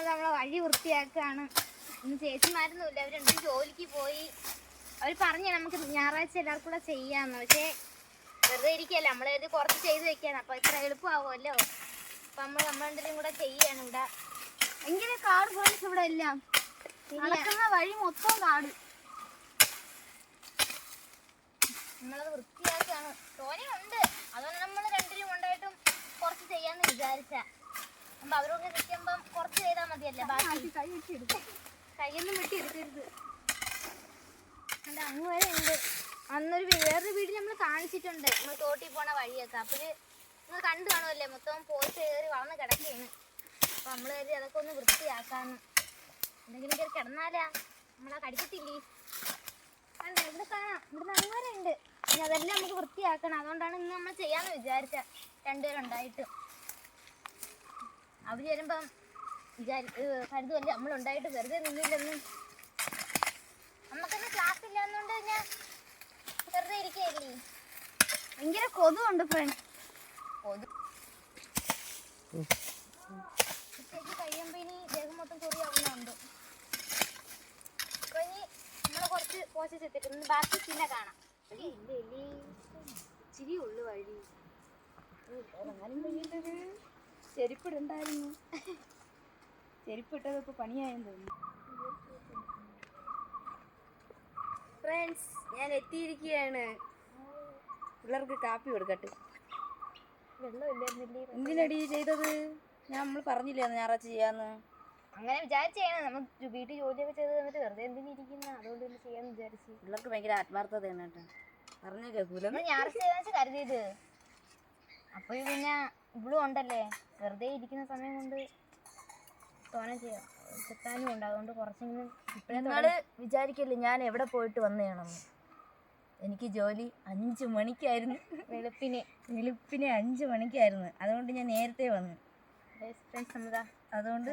നമ്മൾ നമ്മളെ വഴി വൃത്തിയാക്കാണ് ഇന്ന് ചേച്ചിമാരൊന്നുമില്ല. അവർ രണ്ടും ജോലിക്ക് പോയി. അവർ പറഞ്ഞു നമുക്ക് ഞായറാഴ്ച എല്ലാവർക്കും കൂടെ ചെയ്യാന്ന്. പക്ഷേ വെറുതെ ഇരിക്കല്ല ഇത് കുറച്ച് ചെയ്ത് വെക്കാൻ അപ്പോൾ ഇത്ര എളുപ്പമാവുമല്ലോ. അപ്പൊ നമ്മൾ നമ്മളെന്തെങ്കിലും കൂടെ ചെയ്യാണ് ഇവിടെ. ഭയങ്കര കാട് ഫ്രണ്ട്സ് ഇവിടെ എല്ലാം നടക്കുന്ന വഴി മൊത്തം കാട്. നമ്മളത് വൃത്തിയാക്കാണ് ഉണ്ട്. അതുകൊണ്ട് നമ്മൾ രണ്ടിനും കൊണ്ടായിട്ടും കുറച്ച് ചെയ്യാന്ന് വിചാരിച്ച. അപ്പൊ അവരോട് നിൽക്കുമ്പം കുറച്ച് ചെയ്താൽ മതിയല്ലേ ബാക്കി? കൈ കൈയൊന്നും അങ്ങ് വരെ ഉണ്ട്. അന്നൊരു വേറൊരു വീട് നമ്മൾ കാണിച്ചിട്ടുണ്ട്. നമ്മൾ തോട്ടി പോണ വഴിയൊക്കെ. അപ്പോൾ നിങ്ങൾ കണ്ടു കാണുമല്ലേ? മൊത്തം പോയി കയറി വളർന്ന് കിടക്കുകയാണ് അപ്പോൾ നമ്മൾ കരുതി അതൊക്കെ ഒന്ന് വൃത്തിയാക്കാന്ന്. എന്തെങ്കിലും കയറി കിടന്നാലാ. നമ്മളാ കടിക്കത്തില്ലേ? കണ്ടോ ഇവിടെ കാണാം. ഇവിടെ അങ്ങ് വരെ ഉണ്ട്. ഇനി അതെല്ലാം നമുക്ക് വൃത്തിയാക്കണം. അതുകൊണ്ടാണ് ഇന്ന് നമ്മൾ ചെയ്യാന്ന് വിചാരിച്ച. രണ്ടുപേരുണ്ടായിട്ട്. അവർ വരുമ്പം വിചാരി നമ്മൾ ഉണ്ടായിട്ട് നമ്മളുണ്ടായിട്ട് വെറുതെ നിന്നില്ലെന്നും. നമുക്കൊന്നും ക്ലാസ് ഇല്ലാന്നുകൊണ്ട് ഞാൻ വെറുതെ ഇരിക്കുകയല്ലേ? ഭയങ്കര കൊതുണ്ട് ഫ്രണ്ട് കൊതു ഉച്ചയ്ക്ക് കഴിയുമ്പോൾ ഇനി ദേഹം മൊത്തം ചൊറിയാവുന്നുണ്ട് അപ്പൊ ഇനി നമ്മൾ കുറച്ച് ബാക്കി പിന്നെ കാണാം. ഇച്ചിരി ഉള്ളു വഴി. ഇറങ്ങാനും കഴിയേണ്ടത് ചെരുപ്പിടണ്ടായിരുന്നു. ചെരുപ്പിട്ടത് ഇപ്പൊ പണിയായെന്ന് തോന്നുന്നു. ഫ്രണ്ട്സ് ഞാൻ എത്തിയിരിക്കുകയാണ് പിള്ളേർക്ക് കാപ്പി കൊടുക്കട്ടെ. എന്തിനടി ചെയ്തത്? ഞാൻ നമ്മൾ പറഞ്ഞില്ലേ ഞായറാഴ്ച ചെയ്യാന്ന്? അങ്ങനെ വിചാരിച്ചാണ് നമ്മൾ വീട്ടിൽ ജോലിയൊക്കെ ചെയ്ത് തന്നിട്ട് വെറുതെ എന്തിനിരിക്കുന്ന അതുകൊണ്ട് പിന്നെ ചെയ്യാന്ന് വിചാരിച്ചു. പിള്ളേർക്ക് ഭയങ്കര ആത്മാർത്ഥതയാണ് കേട്ടോ. പറഞ്ഞ കേൾക്കൂല. ഞായറാഴ്ച കരുതിയത്? അപ്പോൾ പിന്നെ ഇവളും ഉണ്ടല്ലേ? വെറുതെ ഇരിക്കുന്ന സമയം കൊണ്ട് തോനെ ചെയ്യാം. ചെത്താനും ഉണ്ട്. അതുകൊണ്ട് കുറച്ചെങ്കിലും നിങ്ങൾ വിചാരിക്കല്ലേ ഞാൻ എവിടെ പോയിട്ട് വന്നതാണെന്ന്? എനിക്ക് ജോലി അഞ്ച് മണിക്കായിരുന്നു. വെളുപ്പിന്. വെളുപ്പിനെ അഞ്ച് മണിക്കായിരുന്നു. അതുകൊണ്ട് ഞാൻ നേരത്തെ വന്നു. അതുകൊണ്ട്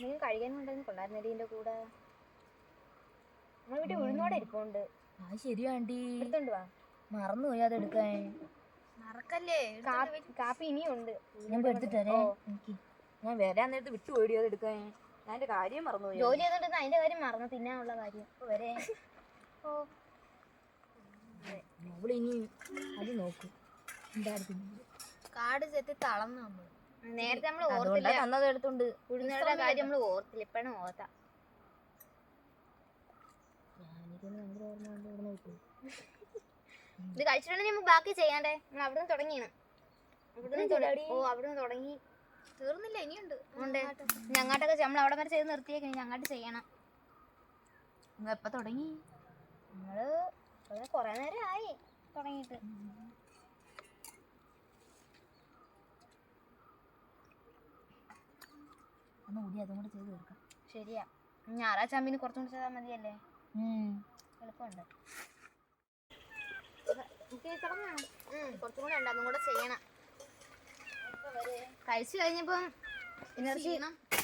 നിങ്ങൾ കഴിക്കാനുണ്ടെന്ന് കൊള്ളായിരുന്നടി എന്റെ കൂടെ? നമ്മൾ വീട്ടിൽ ഉഴുന്നോടെ ഇരിപ്പുണ്ട്. ആ ശരിയാണ്ടി എടുത്തോണ്ട് വാ. മറന്നു പോയി അത് എടുക്കാൻ. മറക്കല്ലേ? കാപ്പി ഇനിയുണ്ട് ഇനിയും ഉണ്ട്. ഞാൻ എടുത്തിട്ട് വരാം. ഞാൻ വരാൻ നേരത്ത് വിട്ടുപോയി അത് എടുക്കാൻ. ഞാൻ എന്റെ കാര്യം മറന്നുപോയി. ജോലി ചെയ്തോണ്ടിരുന്ന അതിന്റെ കാര്യം മറന്നു. തിന്നാനുള്ള കാര്യം. ഇപ്പൊ വരെ. ഓ. അവളിനി അത് നോക്കും. കാട് ചെത്തി തളർന്നു നമ്മൾ നേരത്തെ നമ്മൾ ഓർത്തില്ല. തന്നത് എടുത്തുണ്ട് ഉഴുന്നയുടെ കാര്യം നമ്മൾ ഓർത്തില്ല. ഇപ്പഴാണ് ഓർത്ത. ഞാനിതൊന്നും ഭയങ്കര ഓർമ്മ കൊണ്ട് ഇവിടെ നോക്കും ഇത് കഴിച്ചിട്ടുണ്ടെങ്കിൽ നമുക്ക് ബാക്കി ചെയ്യാണ്ടേ. നമ്മൾ അവിടുന്ന് തുടങ്ങിയാണ്. അവിടുന്ന് ഓ അവിടുന്ന് തുടങ്ങി. തീർന്നില്ല ഇനിയുണ്ട്. ഞങ്ങാട്ടൊക്കെ നമ്മൾ അവിടെ വരെ ചെയ്ത് നിർത്തിയേക്ക്. ഞങ്ങാട്ട് ചെയ്യണം. എപ്പോ തുടങ്ങി? നമ്മൾ കൊറേ നേരം ആയി തുടങ്ങിയിട്ട്. ഒന്ന് കൂടി അതും കൂടെ ചെയ്ത് തീർക്കാം. ശരിയാ. ഞായറാഴ്ച ആകുമ്പോൾ കുറച്ചും കൂടി ചെയ്താൽ മതിയല്ലേ? എളുപ്പമുണ്ട്. കുറച്ചും കൂടെ ഉണ്ട്. അതും കൂടെ ചെയ്യണം. കഴിച്ചു കഴിഞ്ഞപ്പം എനർജി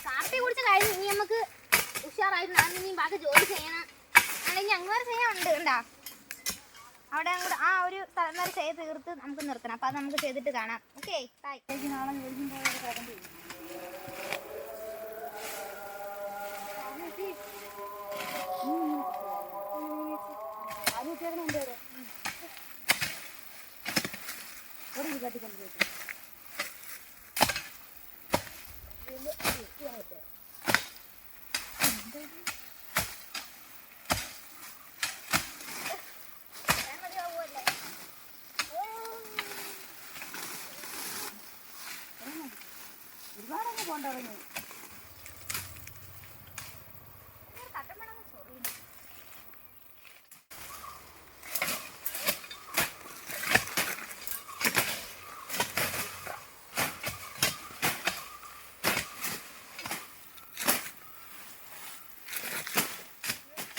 കാപ്പി കുടിച്ച് കഴിഞ്ഞു ഇനി നമുക്ക് ഉഷാറായിട്ട് ഇനി ബാക്കി ജോലി ചെയ്യണം. അല്ലെങ്കിൽ അങ്ങനെ ചെയ്യാനുണ്ട് കണ്ടാ. അവിടെ അങ്ങോട്ട് ആ ഒരു സ്ഥലം വരെ ചെയ്ത് തീർത്ത് നമുക്ക് നിർത്തണം. അപ്പം അത് നമുക്ക് ചെയ്തിട്ട് കാണാം. ഓക്കെ ബൈ നാളെ ജോലിക്കും പോയി ഒരു ഒരുപാടങ്ങ് കട്ടിക്കൊണ്ട്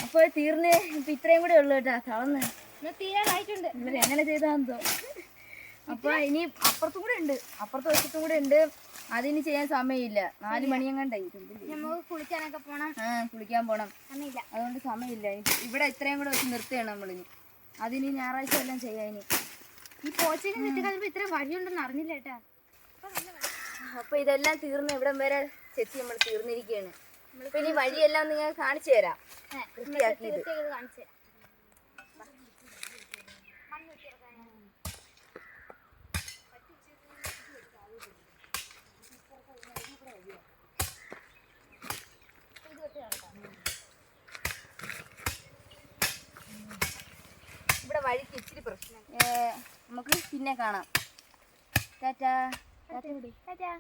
അപ്പോൾ തീർന്നേ. ഇപ്പൊ ഇത്രയും കൂടെ ഉള്ളു കേട്ടാ. തളന്ന് എങ്ങനെ ചെയ്താന്തോ അപ്പൊ ഇനി അപ്പുറത്തും കൂടെ ഉണ്ട്. അപ്പുറത്ത് വശത്തും കൂടെ ഉണ്ട്. അതിന് ചെയ്യാൻ സമയമില്ല. നാല് മണിയെങ്ങാണ്ടായിട്ടുണ്ട് നമുക്ക് കുളിക്കാനൊക്കെ പോണം. ആ കുളിക്കാൻ പോണം. അതുകൊണ്ട് സമയമില്ല. ഇവിടെ ഇത്രയും കൂടെ വെച്ച് നിർത്തുകയാണ് നമ്മളിനി. അതിന് ഞായറാഴ്ച എല്ലാം ചെയ്യാൻ ഇനി. ഈ പോച്ചിനെ കഴിയുമ്പോ ഇത്ര വഴിയുണ്ടെന്ന് അറിഞ്ഞില്ല കേട്ടാ. അപ്പൊ ഇതെല്ലാം തീർന്ന് ഇവിടം വരെ ചെത്തി നമ്മൾ തീർന്നിരിക്കുകയാണ്. ഇനി വഴിയെല്ലാം നിങ്ങൾ കാണിച്ചു തരാം. വൃത്തിയാക്കിയത്. കാണിച്ചു തരാം. ഇവിടെ വഴിക്ക് ഇച്ചിരി പ്രശ്നം. നമുക്ക് പിന്നെ കാണാം. ടാറ്റാ. ടാറ്റാ.